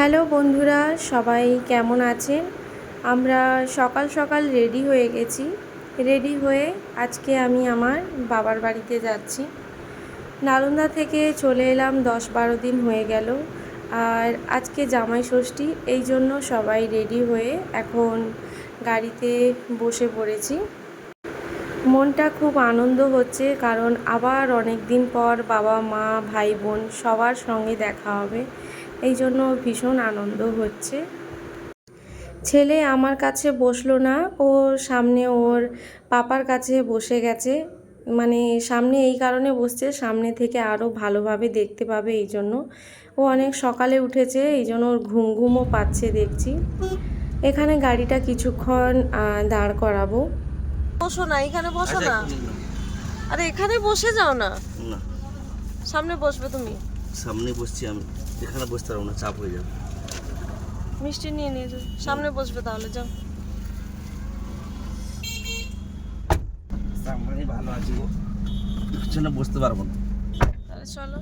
Hello বন্ধুরা, সবাই কেমন আছেন? আমরা সকাল সকাল রেডি হয়ে গেছি। রেডি হয়ে আজকে আমি আমার বাবার বাড়িতে যাচ্ছি। নালন্দা থেকে চলে এলাম, দশ বারো দিন হয়ে গেল। আর আজকে জামাই ষষ্ঠী, এই জন্য সবাই রেডি হয়ে এখন গাড়িতে বসে পড়েছি। মনটা খুব আনন্দ হচ্ছে, কারণ আবার অনেক দিন পর বাবা, মা, ভাই, বোন সবার সঙ্গে দেখা হবে। এই জন্য ভীষণ আনন্দ হচ্ছে। ছেলে আমার কাছে বসল না ও সামনে ওর পাপার কাছে বসে গেছে। মানে সামনে এই কারণে বসছে সামনে থেকে আরও ভালোভাবে দেখতে পাবে এই জন্য। ও অনেক সকালে উঠেছে এই জন্য ওর ঘুম ঘুমও পাচ্ছে দেখছি। এখানে গাড়িটা কিছুক্ষণ দাঁড় করাবো। বসো না এখানে বসো আচ্ছা, না। আরে এখানে বসে যাও না। না। সামনে বসবে তুমি। সামনে বসছি আমি। এখানে বসতে পারব না চাপ হয়ে যাবে। মিষ্টি নিয়ে নিয়ে যাও। সামনে বসবে তাহলে যাও। সামনে ভালো আছি গো। পিছনে বসতে পারব না। তাহলে চলো।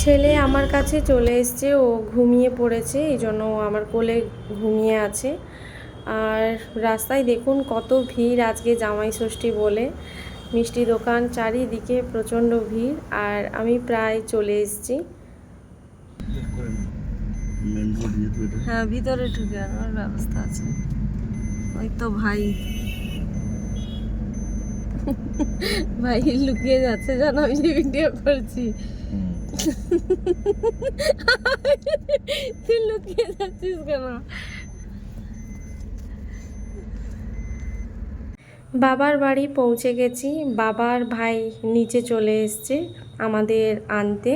ছেলে আমার কাছে চলে এসছে ও ঘুমিয়ে পড়েছে এই জন্য ও আমার কোলে ঘুমিয়ে আছে। আর রাস্তায় দেখুন কত ভিড় আজকে জামাই ষষ্ঠী বলে। মিষ্টি দোকান চারিদিকে প্রচণ্ড ভিড় আর আমি প্রায় চলে এসেছি। হ্যাঁ ভিতরে ঢুকে আনার ব্যবস্থা আছে। ওই তো ভাই। ভাই লুকিয়ে যাচ্ছে জানো আমি যে ভিডিও করছি। তুই লুকিয়ে যাচ্ছিস কেন? বাবার বাড়ি পৌঁছে গেছি। বাবার ভাই নিচে চলে এসছে আমাদের আনতে।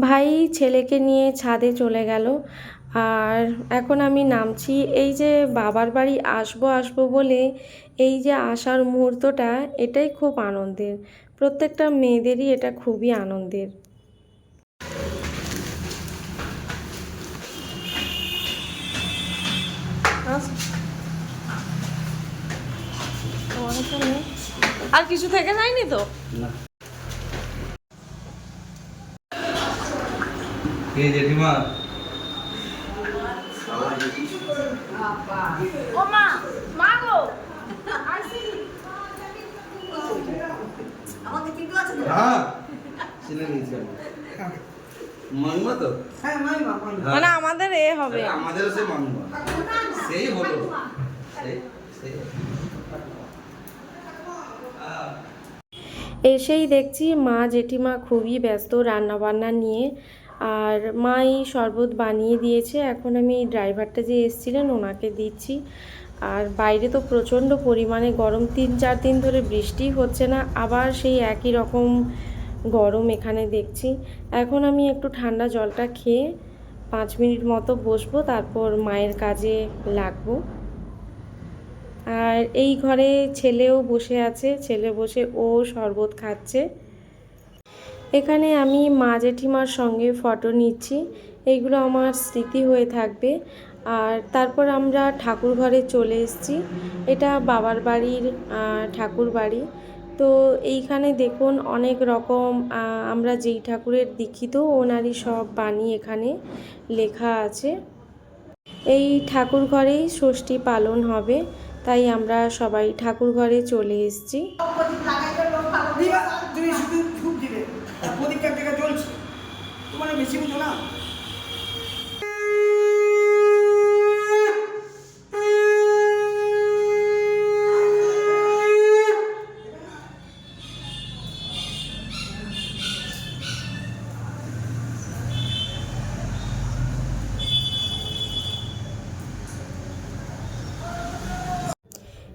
ভাই ছেলেকে নিয়ে ছাদে চলে গেল। আর এখন আমি নামছি। এই যে বাবার বাড়ি আসব আসব বলে এই যে আসার মুহূর্তটা, এটাই খুব আনন্দের। প্রত্যেকটা মেয়েদেরই এটা খুবই আনন্দের। আচ্ছা। তোমার এখানে আর কিছু থেকে যায়নি তো? কে জেঠিমা। হ্যাঁ চিনে নিয়েছি আমি। তো? হ্যাঁ। মানে আমাদের এ হবে। আমাদের সেই হলো। সেই সেই। এসেই দেখছি মা জেঠিমা খুবই ব্যস্ত রান্নাবান্না নিয়ে। আর মাই শরবত বানিয়ে দিয়েছে। এখন আমি ড্রাইভারটা যে এসেছিলেন, ওনাকে দিচ্ছি। আর বাইরে তো প্রচণ্ড পরিমাণে গরম, তিন চার দিন ধরে বৃষ্টি হচ্ছে না, আবার সেই একই রকম গরম এখানে দেখছি। এখন আমি একটু ঠান্ডা জলটা খেয়ে পাঁচ মিনিট মতো বসবো, তারপর মায়ের কাজে লাগবো। আর এই ঘরে ছেলেও বসে আছে, ছেলে বসে ও শরবত খাচ্ছে। এখানে আমি মা জেঠিমার সঙ্গে ফটো নিচ্ছি এইগুলো আমার স্মৃতি হয়ে থাকবে। আর তারপর আমরা ঠাকুর ঘরে চলে এসেছি, এটা বাবার বাড়ির ঠাকুর বাড়ি। তো এইখানে দেখুন অনেক রকম আমরা যেই ঠাকুরের দীক্ষিত, ওনারই সব বাণী এখানে লেখা আছে। এই ঠাকুর ঘরেই ষষ্ঠী পালন হবে। তাই আমরা সবাই ঠাকুর ঘরে চলে এসেছি। তোমার বেশি বুঝো না?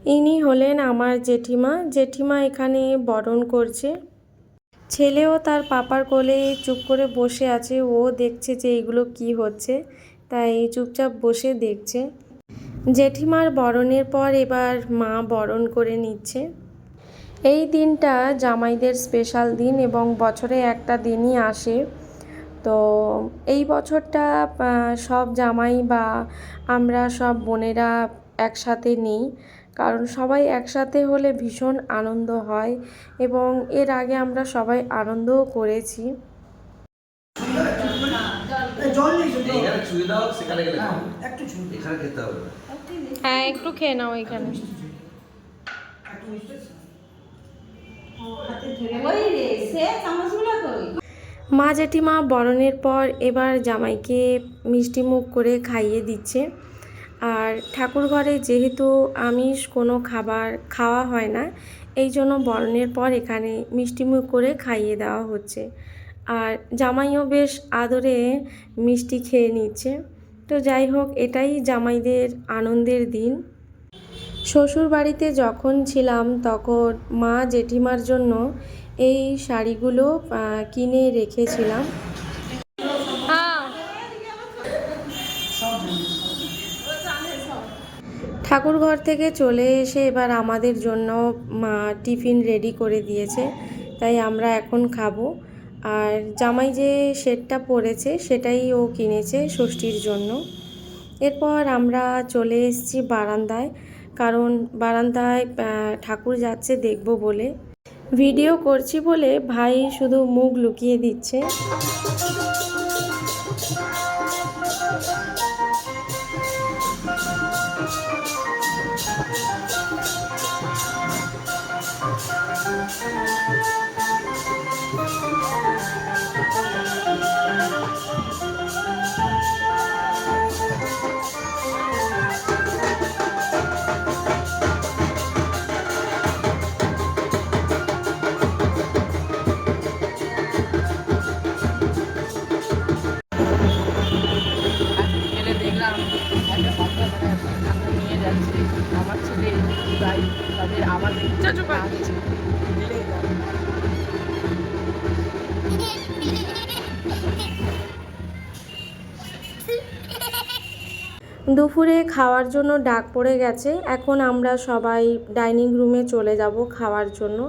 ইনি হলেন আমার জেঠিমা। জেঠিমা এখানে বরণ করছে। ছেলেও তার পাপার কোলে চুপ করে বসে আছে। ও দেখছে যে এইগুলো কি হচ্ছে, তাই চুপচাপ বসে দেখছে। জেঠিমার বরণের পর এবার মা বরণ করে নিচ্ছে। এই দিনটা জামাইদের স্পেশাল দিন এবং বছরে একটা দিনই আসে। তো এই বছরটা সব জামাই বা আমরা সব বোনেরা একসাথে নেই। কারণ সবাই একসাথে হলে ভীষণ আনন্দ হয় এবং এর আগে আমরা সবাই আনন্দও করেছি। এই জল নেই তো, জল। এইখানে ছুঁয়ে দাও সেখানে গেলে হ্যাঁ, একটু ছুঁয়ে দে। এখানে খেতে হবে। না। হ্যাঁ একটু খেয়ে নাও এখানে। মা জেঠিমা বরণের পর এবার জামাইকে মিষ্টি মুখ করে খাইয়ে দিচ্ছে। আর ঠাকুর ঘরে যেহেতু আমিষ কোনো খাবার খাওয়া হয় না, এই জন্য বরণের পর এখানে মিষ্টিমুখ করে খাইয়ে দেওয়া হচ্ছে। আর জামাইও বেশ আদরে মিষ্টি খেয়ে নিচ্ছে। তো যাই হোক, এটাই জামাইদের আনন্দের দিন। শ্বশুর বাড়িতে যখন ছিলাম, তখন মা জেঠিমার জন্য এই শাড়িগুলো কিনে রেখেছিলাম। ঠাকুর ঘর থেকে চলে এসে এবার আমাদের জন্য, মা টিফিন রেডি করে দিয়েছে। তাই আমরা এখন খাব। আর জামাই যে সেটটা পরেছে, সেটাই ও কিনেছে ষষ্ঠীর জন্য। এরপর আমরা চলে এসেছি বারান্দায়, কারণ বারান্দায় ঠাকুর যাচ্ছে দেখব বলে। ভিডিও করছি বলে ভাই শুধু মুখ লুকিয়ে দিচ্ছে। আমার ছেলে তাই তাদের দুপুরে খাওয়ার জন্য ডাক পড়ে গেছে। এখন আমরা সবাই ডাইনিং রুমে চলে যাব খাওয়ার জন্য।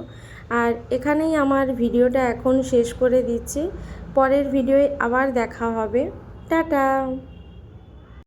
আর এখানেই আমার ভিডিওটা এখন শেষ করে দিচ্ছি। পরের ভিডিওয়ে আবার দেখা হবে। টাটা!